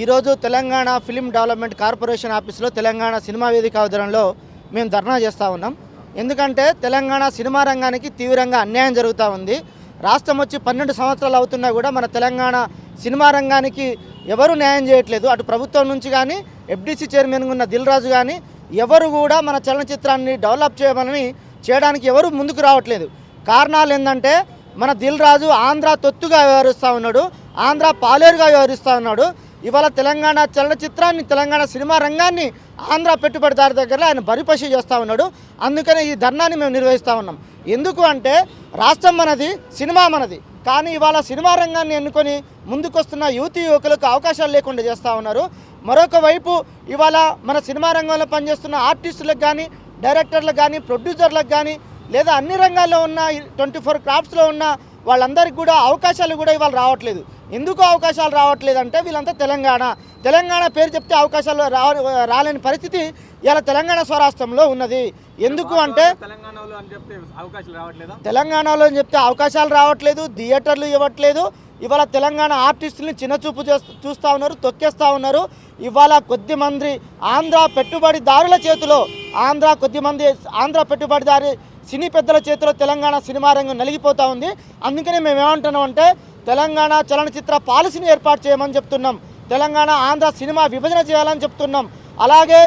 ఈరోజు Telangana film development corporation ఆఫీస్లో Telangana cinema వేదిక ఆధ్వర్యంలో మేము ధర్నా చేస్తూ ఉన్నాం. ఎందుకంటే తెలంగాణ సినిమా రంగానికి తీవ్రంగా అన్యాయం జరుగుతూ ఉంది. రాష్ట్రం వచ్చి పన్నెండు సంవత్సరాలు అవుతున్నా కూడా మన తెలంగాణ సినిమా రంగానికి ఎవరు న్యాయం చేయట్లేదు. అటు ప్రభుత్వం నుంచి కానీ ఎఫ్డీసీ చైర్మన్ ఉన్న దిల్ రాజు కానీ ఎవరు కూడా మన చలనచిత్రాన్ని డెవలప్ చేయమని చేయడానికి ఎవరు ముందుకు రావట్లేదు. కారణాలు ఏంటంటే మన దిల్ రాజు ఆంధ్ర తొత్తుగా వ్యవహరిస్తూ ఉన్నాడు ఆంధ్ర పాలేరుగా వ్యవహరిస్తూ ఉన్నాడు. ఇవాళ తెలంగాణ చలనచిత్రాన్ని తెలంగాణ సినిమా రంగాన్ని ఆంధ్ర పెట్టుబడిదారు దగ్గర ఆయన బరిపశి చేస్తూ ఉన్నాడు. అందుకనే ఈ ధర్నాన్ని మేము నిర్వహిస్తూ ఉన్నాం. ఎందుకు అంటే రాష్ట్రం మనది సినిమా మనది. కానీ ఇవాళ సినిమా రంగాన్ని ఎన్నుకొని ముందుకొస్తున్న యువతి యువకులకు అవకాశాలు లేకుండా చేస్తూ ఉన్నారు. మరొక వైపు ఇవాళ మన సినిమా రంగంలో పనిచేస్తున్న ఆర్టిస్టులకు కానీ డైరెక్టర్లకు కానీ ప్రొడ్యూసర్లకు కానీ లేదా అన్ని రంగాల్లో ఉన్న ట్వంటీ ఫోర్ క్రాఫ్ట్స్లో ఉన్న వాళ్ళందరికీ కూడా అవకాశాలు కూడా ఇవాళ రావట్లేదు. ఎందుకు అవకాశాలు రావట్లేదు అంటే వీళ్ళంతా తెలంగాణ. తెలంగాణ పేరు చెప్తే అవకాశాలు రాలేని పరిస్థితి ఇలా తెలంగాణ స్వరాష్ట్రంలో ఉన్నది. ఎందుకు అంటే తెలంగాణలో అని చెప్తే అవకాశాలు రావట్లేదా థియేటర్లు ఇవ్వట్లేదు. ఇవాళ తెలంగాణ ఆర్టిస్టుల్ని చిన్నచూపు చేస్తూ చూస్తూ ఉన్నారు తొక్కేస్తూ ఉన్నారు. ఇవాళ కొద్ది మంది ఆంధ్ర పెట్టుబడిదారుల చేతిలో ఆంధ్ర కొద్ది మంది ఆంధ్ర పెట్టుబడిదారి సినీ పెద్దల చేతిలో తెలంగాణ సినిమా రంగం నలిగిపోతూ ఉంది. అందుకనే మేము ఏమంటున్నాం అంటే తెలంగాణ చలనచిత్ర పాలసీని ఏర్పాటు చేయమని చెప్తున్నాం. తెలంగాణ ఆంధ్ర సినిమా విభజన చేయాలని చెప్తున్నాం. అలాగే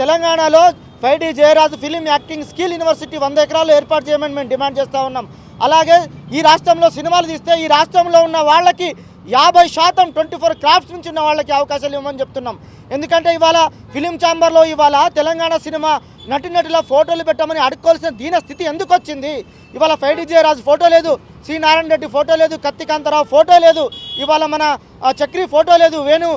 తెలంగాణలో Paidi Jayaraju film acting skill university వంద ఎకరాల్లో ఏర్పాటు చేయమని మేము డిమాండ్ చేస్తూ ఉన్నాం. అలాగే ఈ రాష్ట్రంలో సినిమాలు తీస్తే ఈ రాష్ట్రంలో ఉన్న వాళ్ళకి యాభై శాతం ట్వంటీ ఫోర్ క్రాఫ్ట్స్ నుంచి ఉన్న వాళ్ళకి అవకాశాలు ఇవ్వమని చెప్తున్నాం. ఎందుకంటే ఇవాళ ఫిలిం ఛాంబర్లో ఇవాళ తెలంగాణ సినిమా నటినటుల ఫోటోలు పెట్టమని అడుక్కోవాల్సిన దీన స్థితి ఎందుకు వచ్చింది? ఇవాళ ఫైవ్ జయరాజు ఫోటో లేదు సి నారాయణ రెడ్డి ఫోటో లేదు కత్తికాంతరావు ఫోటో లేదు ఇవాళ మన చక్రి ఫోటో లేదు వేణు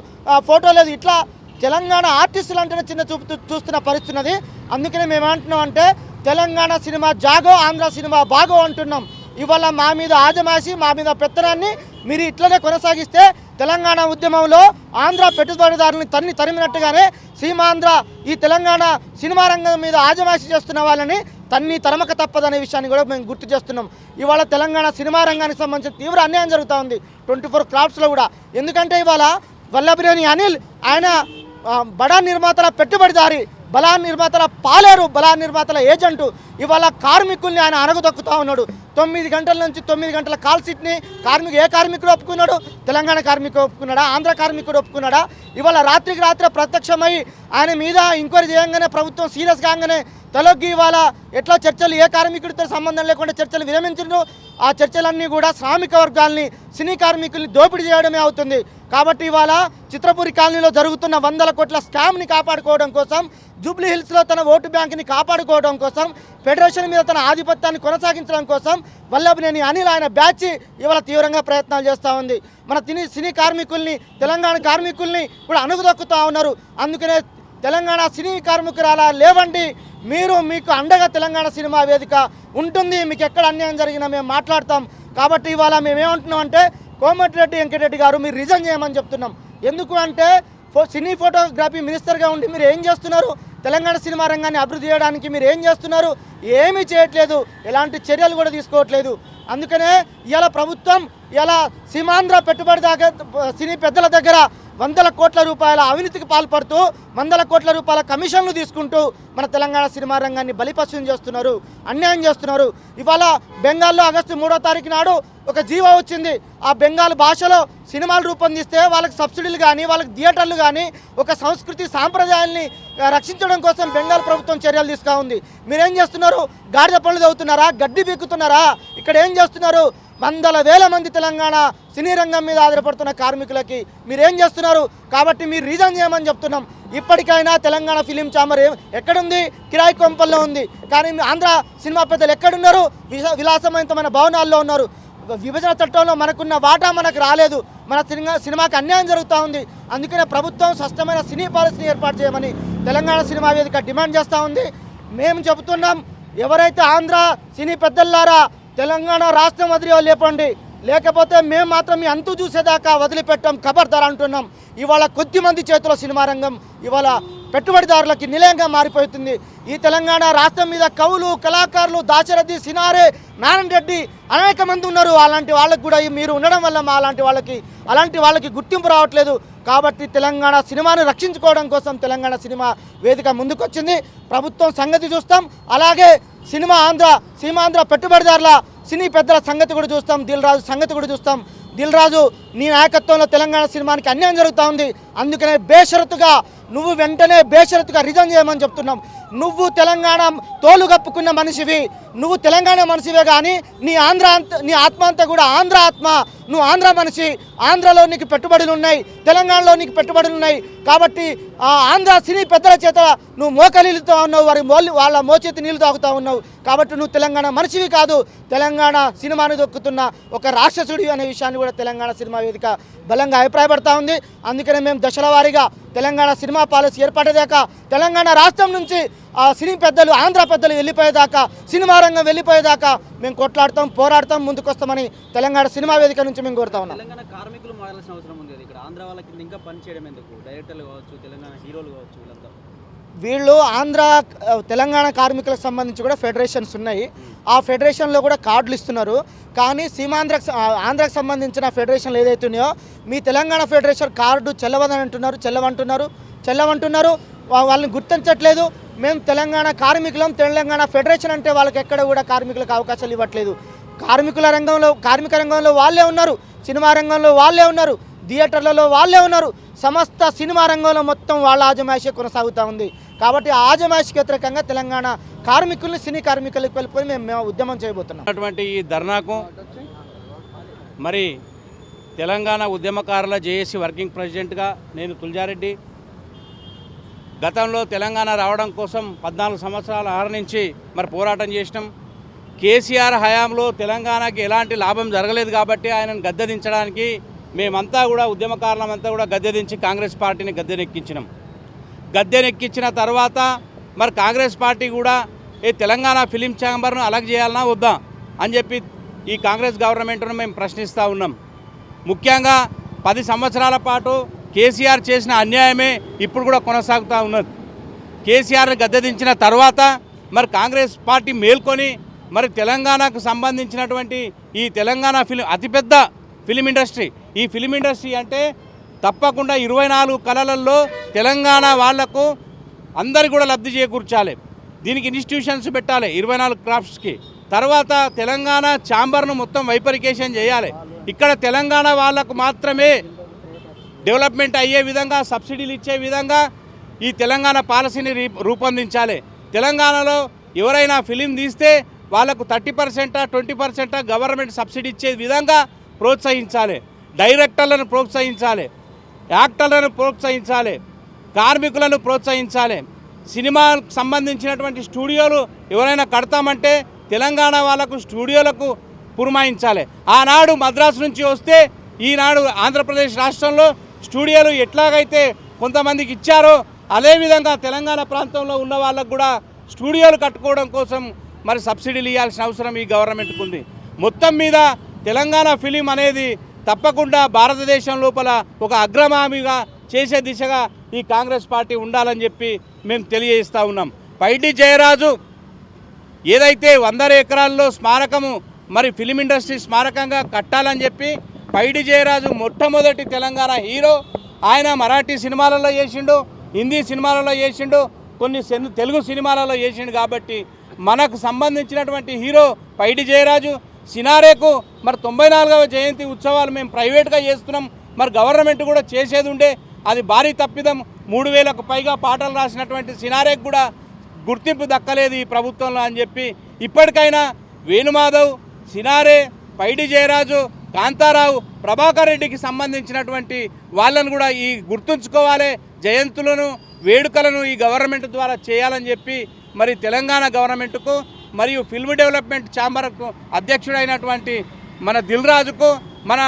ఫోటో లేదు. ఇట్లా తెలంగాణ ఆర్టిస్టులు అంటేనే చిన్న చూపు చూస్తున్న పరిస్థితున్నది అందుకనే మేము ఏమంటున్నాం అంటే తెలంగాణ సినిమా జాగో ఆంధ్ర సినిమా బాగో అంటున్నాం. ఇవాళ మా మీద ఆజమాసి మా మీద పెత్తనాన్ని మీరు ఇట్లనే కొనసాగిస్తే తెలంగాణ ఉద్యమంలో ఆంధ్ర పెట్టుబడిదారుని తన్ని తరిమినట్టుగానే సీమాంధ్ర ఈ తెలంగాణ సినిమా రంగం మీద ఆజమాసి చేస్తున్న వాళ్ళని తన్ని తరమక తప్పదనే విషయాన్ని కూడా మేము గుర్తు చేస్తున్నాం. ఇవాళ తెలంగాణ సినిమా రంగానికి సంబంధించిన తీవ్ర అన్యాయం జరుగుతూ ఉంది. ట్వంటీ ఫోర్ క్రాఫ్ట్స్లో కూడా. ఎందుకంటే ఇవాళ వల్లభిరేని అనిల్ ఆయన బడా నిర్మాతల పెట్టుబడిదారి బలా నిర్మాతల పాలేరు బలా నిర్మాతల ఏజెంటు ఇవాళ కార్మికుల్ని ఆయన అనగదొక్కుతా ఉన్నాడు. తొమ్మిది గంటల నుంచి తొమ్మిది గంటల కాల్ సీట్ని కార్మికు ఏ కార్మికుడు ఒప్పుకున్నాడు? తెలంగాణ కార్మికుడు ఒప్పుకున్నాడా? ఆంధ్ర కార్మికుడు ఒప్పుకున్నాడా? ఇవాళ రాత్రికి రాత్రి ప్రత్యక్షమై ఆయన మీద ఎంక్వైరీ చేయంగానే ప్రభుత్వం సీరియస్ కాగానే తలొగ్గి ఇవాళ ఎట్లా చర్చలు ఏ కార్మికుడితో సంబంధం లేకుండా చర్చలు విరమించడం ఆ చర్చలన్నీ కూడా శ్రామిక వర్గాల్ని సినీ కార్మికుల్ని దోపిడీ చేయడమే అవుతుంది. కాబట్టి ఇవాళ చిత్రపురి కాలనీలో జరుగుతున్న వందల కోట్ల స్కామ్ని కాపాడుకోవడం కోసం జూబ్లీ హిల్స్లో తన ఓటు బ్యాంక్ని కాపాడుకోవడం కోసం ఫెడరేషన్ మీద తన ఆధిపత్యాన్ని కొనసాగించడం కోసం వల్లభనేని అనిల్ ఆయన బ్యాచ్ ఇవాళ తీవ్రంగా ప్రయత్నాలు చేస్తూ ఉంది. మన తిని సినీ కార్మికుల్ని తెలంగాణ కార్మికుల్ని కూడా అణుగుదొక్కుతూ ఉన్నారు. అందుకనే తెలంగాణ సినీ కార్మికురాలా లేవండి. మీరు మీకు అండగా తెలంగాణ సినిమా వేదిక ఉంటుంది. మీకు ఎక్కడ అన్యాయం జరిగినా మేము మాట్లాడతాం. కాబట్టి ఇవాళ మేము ఏమంటున్నాం అంటే కోమటిరెడ్డి వెంకటరెడ్డి గారు మీరు రిజైన్ చేయమని చెప్తున్నాం. ఎందుకు అంటే ఫో సినీ ఫోటోగ్రఫీ మినిస్టర్గా ఉండి మీరు ఏం చేస్తున్నారు? తెలంగాణ సినిమా రంగాన్ని అభివృద్ధి చేయడానికి మీరు ఏం చేస్తున్నారు? ఏమీ చేయట్లేదు. ఎలాంటి చర్యలు కూడా తీసుకోవట్లేదు. అందుకనే ఇలా ప్రభుత్వం ఇలా సీమాంధ్ర పెట్టుబడి దగ్గర సినీ పెద్దల దగ్గర వందల కోట్ల రూపాయల అవినీతికి పాల్పడుతూ వందల కోట్ల రూపాయల కమిషన్లు తీసుకుంటూ మన తెలంగాణ సినిమా రంగాన్ని బలిపశుం చేస్తున్నారు అన్యాయం చేస్తున్నారు. ఇవాళ బెంగాల్లో ఆగస్టు మూడో తారీఖు నాడు ఒక జీవో వచ్చింది. ఆ బెంగాల్ భాషలో సినిమాలు రూపొందిస్తే వాళ్ళకి సబ్సిడీలు కానీ వాళ్ళకి థియేటర్లు కానీ ఒక సంస్కృతి సాంప్రదాయాల్ని రక్షించడం కోసం బెంగాల్ ప్రభుత్వం చర్యలు తీసుకా ఉంది. మీరేం చేస్తున్నారు? గాడిద పనులు చదువుతున్నారా గడ్డి బీక్కుతున్నారా ఇక్కడ ఏం చేస్తున్నారు? వందల వేల మంది తెలంగాణ సినీ రంగం మీద ఆధారపడుతున్న కార్మికులకి మీరేం చేస్తున్నారు? కాబట్టి మీరు రీజన్ చేయమని చెప్తున్నాం. ఇప్పటికైనా తెలంగాణ ఫిలిం ఛాంబర్ ఎక్కడుంది? కిరాయి కొంపల్లో ఉంది. కానీ ఆంధ్ర సినిమా పెద్దలు ఎక్కడున్నారు? విలాసవంతమైన భవనాల్లో ఉన్నారు. విభజన చట్టంలో మనకున్న వాటా మనకు రాలేదు. మన సినిమా సినిమాకి అన్యాయం జరుగుతూ ఉంది. అందుకనే ప్రభుత్వం స్పష్టమైన సినీ పాలసీని ఏర్పాటు చేయమని తెలంగాణ సినిమా వేదిక డిమాండ్ చేస్తూ ఉంది. మేము చెబుతున్నాం ఎవరైతే ఆంధ్ర సినీ పెద్దల్లారా తెలంగాణ రాష్ట్రం వదిలి లేపండి లేకపోతే మేము మాత్రం మీ అంతు చూసేదాకా వదిలిపెట్టాం ఖబర్దార్ అంటున్నాం. ఇవాళ కొద్ది మంది చేతిలో సినిమా రంగం ఇవాళ పెట్టుబడిదారులకి నిలయంగా మారిపోతుంది. ఈ తెలంగాణ రాష్ట్రం మీద కవులు కళాకారులు దాశరథి సినారే నారాయణ రెడ్డి అనేక మంది ఉన్నారు. అలాంటి వాళ్ళకి కూడా మీరు ఉండడం వల్ల మా అలాంటి వాళ్ళకి అలాంటి వాళ్ళకి గుర్తింపు రావట్లేదు. కాబట్టి తెలంగాణ సినిమాను రక్షించుకోవడం కోసం తెలంగాణ సినిమా వేదిక ముందుకొచ్చింది. ప్రభుత్వం సంగతి చూస్తాం. అలాగే సినిమా ఆంధ్ర సీమాంధ్ర పెట్టుబడిదారుల సినీ పెద్దల సంగతి కూడా చూస్తాం. దిల్ రాజు సంగతి కూడా చూస్తాం. దిల్ రాజు నీ నాయకత్వంలో తెలంగాణ సినిమానికి అన్యాయం జరుగుతూ ఉంది. అందుకనే బేషరతుగా నువ్వు వెంటనే బేషరతుగా రిజైన్ చేయమని చెప్తున్నాం. నువ్వు తెలంగాణ తోలు కప్పుకున్న మనిషివి నువ్వు తెలంగాణ మనిషివే కానీ నీ ఆంధ్ర అంత నీ ఆత్మ అంతా కూడా ఆంధ్ర ఆత్మ. నువ్వు ఆంధ్ర మనిషి ఆంధ్రలో నీకు పెట్టుబడులు ఉన్నాయి తెలంగాణలో నీకు పెట్టుబడులు ఉన్నాయి. కాబట్టి ఆ ఆంధ్ర సినీ పెద్దల చేత నువ్వు మోకలీలుతో ఉన్నావు వారి మోలి వాళ్ళ మోచేతి నీళ్ళు తాగుతూ ఉన్నావు. కాబట్టి నువ్వు తెలంగాణ మనిషివి కాదు తెలంగాణ సినిమాను దొక్కుతున్న ఒక రాక్షసుడి అనే విషయాన్ని కూడా తెలంగాణ సినిమా వేదిక బలంగా అభిప్రాయపడతా ఉంది. అందుకనే మేము దశల వారీగా తెలంగాణ సినిమా పాలసీ ఏర్పడేదాకా తెలంగాణ రాష్ట్రం నుంచి ఆ సినీ పెద్దలు ఆంధ్ర పెద్దలు వెళ్ళిపోయేదాకా సినిమా రంగం వెళ్ళిపోయేదాకా మేము కొట్లాడతాం పోరాడతాం ముందుకొస్తామని తెలంగాణ సినిమా వేదిక నుంచి మేము కోరుతా ఉన్నాం. తెలంగాణ కార్మికులు మారాల్సిన అవసరం ఉంది. ఇక్కడ ఆంధ్ర వాళ్ళకి ఇంకా పని చేయడం ఎందుకు? డైరెక్టర్లు కావచ్చు తెలంగాణ హీరోలు కావచ్చు వీళ్ళంతా. వీళ్ళు ఆంధ్ర తెలంగాణ కార్మికులకు సంబంధించి కూడా ఫెడరేషన్స్ ఉన్నాయి. ఆ ఫెడరేషన్లో కూడా కార్డులు ఇస్తున్నారు. కానీ సీమాంధ్రకు ఆంధ్రకు సంబంధించిన ఫెడరేషన్లు ఏదైతే ఉన్నాయో మీ తెలంగాణ ఫెడరేషన్ కార్డు చెల్లవదని అంటున్నారు చెల్లవంటున్నారు చెల్లవంటున్నారు. వాళ్ళని గుర్తించట్లేదు. మేము తెలంగాణ కార్మికులం తెలంగాణ ఫెడరేషన్ అంటే వాళ్ళకి ఎక్కడ కూడా కార్మికులకు అవకాశాలు ఇవ్వట్లేదు. కార్మికుల రంగంలో కార్మిక రంగంలో వాళ్ళే ఉన్నారు. సినిమా రంగంలో వాళ్ళే ఉన్నారు. థియేటర్లలో వాళ్ళే ఉన్నారు. సమస్త సినిమా రంగంలో మొత్తం వాళ్ళ ఆజమాయిషే కొనసాగుతూ ఉంది. కాబట్టి ఆ ఆజమాయిషికి వ్యతిరేకంగా తెలంగాణ కార్మికుల్ని సినీ కార్మికులకు వెళ్ళిపోయి మేము మేము ఉద్యమం చేయబోతున్నాం. అటువంటి ఈ ధర్నాకు మరి తెలంగాణ ఉద్యమకారుల జేఏసీ వర్కింగ్ ప్రెసిడెంట్గా నేను తులజారెడ్డి. గతంలో తెలంగాణ రావడం కోసం పద్నాలుగు సంవత్సరాల ఆరణించి మరి పోరాటం చేసినాం. కేసీఆర్ హయాంలో తెలంగాణకి ఎలాంటి లాభం జరగలేదు కాబట్టి ఆయనను గద్దెదించడానికి మేమంతా కూడా ఉద్యమకారులమంతా కూడా గద్దెదించి కాంగ్రెస్ పార్టీని గద్దెనెక్కించినాం గద్దెనెక్కించిన తర్వాత మరి కాంగ్రెస్ పార్టీ కూడా ఏ తెలంగాణ ఫిలిం ఛాంబర్ను అలగ్ చేయాలన్నా వద్దా అని చెప్పి ఈ కాంగ్రెస్ గవర్నమెంట్ను మేము ప్రశ్నిస్తూ ఉన్నాం. ముఖ్యంగా పది సంవత్సరాల పాటు కేసీఆర్ చేసిన అన్యాయమే ఇప్పుడు కూడా కొనసాగుతూ ఉన్నది. కేసీఆర్ని గద్దెదించిన తర్వాత మరి కాంగ్రెస్ పార్టీ మేల్కొని మరి తెలంగాణకు సంబంధించినటువంటి ఈ తెలంగాణ ఫిలిం అతిపెద్ద ఫిలిం ఇండస్ట్రీ ఈ ఫిలిం ఇండస్ట్రీ అంటే తప్పకుండా ఇరవై నాలుగు కళలలో తెలంగాణ వాళ్ళకు అందరు కూడా లబ్ధి చేకూర్చాలి. దీనికి ఇన్స్టిట్యూషన్స్ పెట్టాలి ఇరవై నాలుగు క్రాఫ్ట్స్కి తర్వాత తెలంగాణ ఛాంబర్ను మొత్తం వైపరికేషన్ చేయాలి. ఇక్కడ తెలంగాణ వాళ్ళకు మాత్రమే డెవలప్మెంట్ అయ్యే విధంగా సబ్సిడీలు ఇచ్చే విధంగా ఈ తెలంగాణ పాలసీని రూపొందించాలి. తెలంగాణలో ఎవరైనా ఫిలిం తీస్తే వాళ్ళకు థర్టీ పర్సెంటా ట్వంటీ పర్సెంటా గవర్నమెంట్ సబ్సిడీ ఇచ్చే విధంగా ప్రోత్సహించాలి. డైరెక్టర్లను ప్రోత్సహించాలి యాక్టర్లను ప్రోత్సహించాలి కార్మికులను ప్రోత్సహించాలి. సినిమాకు సంబంధించినటువంటి స్టూడియోలు ఎవరైనా కడతామంటే తెలంగాణ వాళ్ళకు స్టూడియోలకు పురమాయించాలి. ఆనాడు మద్రాసు నుంచి వస్తే ఈనాడు ఆంధ్రప్రదేశ్ రాష్ట్రంలో స్టూడియోలు ఎట్లాగైతే కొంతమందికి ఇచ్చారో అదేవిధంగా తెలంగాణ ప్రాంతంలో ఉన్న వాళ్ళకు కూడా స్టూడియోలు కట్టుకోవడం కోసం మరి సబ్సిడీలు ఇవ్వాల్సిన అవసరం ఈ గవర్నమెంట్కు ఉంది. మొత్తం మీద తెలంగాణ ఫిలిం అనేది తప్పకుండా భారతదేశం లోపల ఒక అగ్రమామిగా చేసే దిశగా ఈ కాంగ్రెస్ పార్టీ ఉండాలని చెప్పి మేము తెలియజేస్తూ ఉన్నాం. పైడి జయరాజు ఏదైతే వందల ఎకరాల్లో స్మారకము మరి ఫిలిం ఇండస్ట్రీ స్మారకంగా కట్టాలని చెప్పి పైడి జయరాజు మొట్టమొదటి తెలంగాణ హీరో ఆయన మరాఠీ సినిమాలలో చేసిండు హిందీ సినిమాలలో చేసిండు కొన్ని సెన్- తెలుగు సినిమాలలో చేసిండు కాబట్టి మనకు సంబంధించినటువంటి హీరో పైడి జయరాజు సినారేకు మరి తొంభై నాలుగవ జయంతి ఉత్సవాలు మేము ప్రైవేట్గా చేస్తున్నాం. మరి గవర్నమెంట్ కూడా చేసేది ఉండే అది భారీ తప్పిదం. మూడు వేలకు పైగా పాటలు రాసినటువంటి సినారేకు కూడా గుర్తింపు దక్కలేదు ఈ ప్రభుత్వంలో అని చెప్పి. ఇప్పటికైనా వేణుమాధవ్ సినారే పైడి జయరాజు కాంతారావు ప్రభాకర్ రెడ్డికి సంబంధించినటువంటి వాళ్ళను కూడా ఈ గుర్తుంచుకోవాలి. జయంతులను వేడుకలను ఈ గవర్నమెంట్ ద్వారా చేయాలని చెప్పి మరి తెలంగాణ గవర్నమెంట్కు మరియు ఫిల్మ్ డెవలప్మెంట్ ఛాంబర్కు అధ్యక్షుడైనటువంటి మన దిల్ రాజుకు మన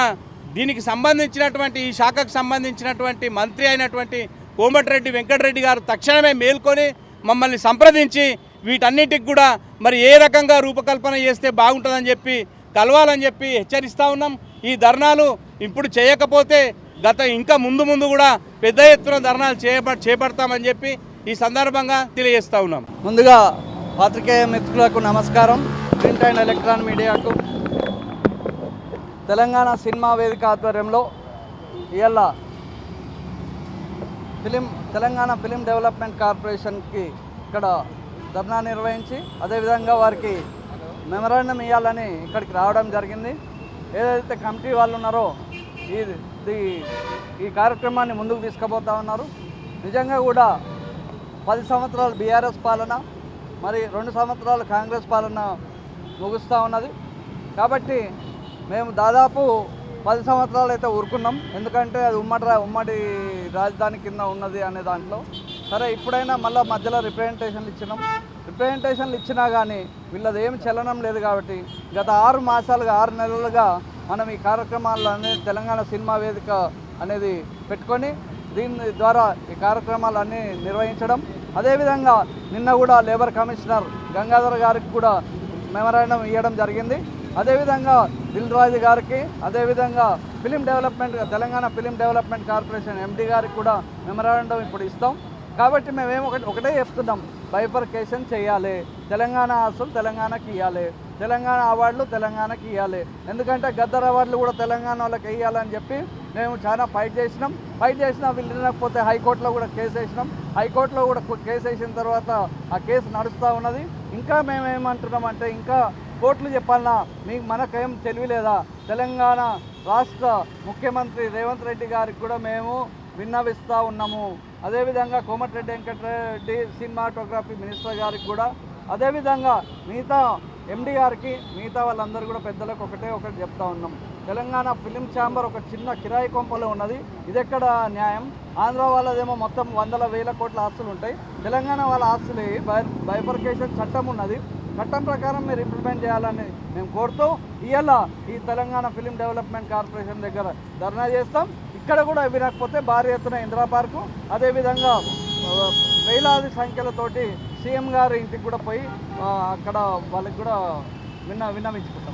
దీనికి సంబంధించినటువంటి ఈ శాఖకు సంబంధించినటువంటి మంత్రి అయినటువంటి కోమటిరెడ్డి వెంకటరెడ్డి గారు తక్షణమే మేల్కొని మమ్మల్ని సంప్రదించి వీటన్నిటికి కూడా మరి ఏ రకంగా రూపకల్పన చేస్తే బాగుంటుందని చెప్పి కలవాలని చెప్పి హెచ్చరిస్తూ ఉన్నాం. ఈ ధర్నాలు ఇప్పుడు చేయకపోతే గత ఇంకా ముందు ముందు కూడా పెద్ద ఎత్తున ధర్నాలు చేప చేపడతామని చెప్పి ఈ సందర్భంగా తెలియజేస్తూ ఉన్నాం. ముందుగా పాత్రికేయ మిత్రులకు నమస్కారం. ప్రింట్ అండ్ ఎలక్ట్రాన్ మీడియాకు. తెలంగాణ సినిమా వేదిక ఆధ్వర్యంలో ఇవాళ ఫిలిం తెలంగాణ ఫిలిం డెవలప్మెంట్ కార్పొరేషన్కి ఇక్కడ ధర్నా నిర్వహించి అదేవిధంగా వారికి మెమరాండం ఇవ్వాలని ఇక్కడికి రావడం జరిగింది. ఏదైతే కమిటీ వాళ్ళు ఉన్నారో ఇది ఈ కార్యక్రమాన్ని ముందుకు తీసుకుపోతా ఉన్నారు. నిజంగా కూడా పది సంవత్సరాలు బీఆర్ఎస్ పాలన మరి రెండు సంవత్సరాలు కాంగ్రెస్ పాలన ముగుస్తూ ఉన్నది. కాబట్టి మేము దాదాపు పది సంవత్సరాలు అయితే ఊరుకున్నాం. ఎందుకంటే అది ఉమ్మడి ఉమ్మడి రాజధాని కింద ఉన్నది అనే దాంట్లో. సరే ఇప్పుడైనా మళ్ళీ మధ్యలో రిప్రజెంటేషన్లు ఇచ్చినాం. రిప్రజెంటేషన్లు ఇచ్చినా కానీ వీళ్ళది ఏం చలనం లేదు కాబట్టి గత ఆరు మాసాలుగా ఆరు నెలలుగా మనం ఈ కార్యక్రమాలు అనేది తెలంగాణ సినిమా వేదిక అనేది పెట్టుకొని దీని ద్వారా ఈ కార్యక్రమాలన్నీ నిర్వహించడం అదేవిధంగా నిన్న కూడా లేబర్ కమిషనర్ గంగాధర్ గారికి కూడా మెమరాండం ఇవ్వడం జరిగింది. అదేవిధంగా దిల్ రాజు గారికి అదేవిధంగా film development Telangana film development corporation MD గారికి కూడా మెమరాండం ఇప్పుడు ఇస్తాం. కాబట్టి మేమేమో ఒకటి ఒకటే చెప్తున్నాం. బైఫర్కేషన్ చేయాలి. తెలంగాణ ఆస్తులు తెలంగాణకి ఇవ్వాలి. తెలంగాణ అవార్డులు తెలంగాణకి ఇవ్వాలి. ఎందుకంటే గద్దర్ అవార్డులు కూడా తెలంగాణ వాళ్ళకి ఇవ్వాలని చెప్పి మేము చాలా ఫైట్ చేసినాం. ఫైట్ చేసినా వీళ్ళు వినకపోతే హైకోర్టులో కూడా కేసు వేసినాం. హైకోర్టులో కూడా కేసు వేసిన తర్వాత ఆ కేసు నడుస్తూ ఉన్నది. ఇంకా మేము ఏమంటున్నామంటే ఇంకా కోర్టులు చెప్పాలన్నా మీకు మనకేం తెలియలేదా తెలంగాణ రాష్ట్ర ముఖ్యమంత్రి రేవంత్ రెడ్డి గారికి కూడా మేము విన్నవిస్తూ ఉన్నాము. అదేవిధంగా కోమటిరెడ్డి వెంకటరెడ్డి సినిమాటోగ్రఫీ మినిస్టర్ గారికి కూడా. అదేవిధంగా మిగతా ఎండి గారికి మిగతా వాళ్ళందరూ కూడా పెద్దలకు ఒకటే ఒకటి చెప్తా ఉన్నాం. తెలంగాణ ఫిలిం ఛాంబర్ ఒక చిన్న కిరాయి కొంపలో ఉన్నది. ఇది ఎక్కడ న్యాయం? ఆంధ్ర వాళ్ళదేమో మొత్తం వందల వేల కోట్ల ఆస్తులు ఉంటాయి. తెలంగాణ వాళ్ళ ఆస్తులు బై బైఫర్కేషన్ చట్టం ఉన్నది. చట్టం ప్రకారం మీరు ఇంప్లిమెంట్ చేయాలని మేము కోరుతూ ఇవాళ ఈ తెలంగాణ ఫిలిం డెవలప్మెంట్ కార్పొరేషన్ దగ్గర ధర్నా చేస్తాం. ఇక్కడ కూడా వినకపోతే భారీ ఎత్తున ఇందిరా పార్కు. అదేవిధంగా వేలాది సంఖ్యలతోటి సీఎం గారు ఇంటికి కూడా పోయి అక్కడ వాళ్ళకి కూడా విన్న విన్నవించుకుంటారు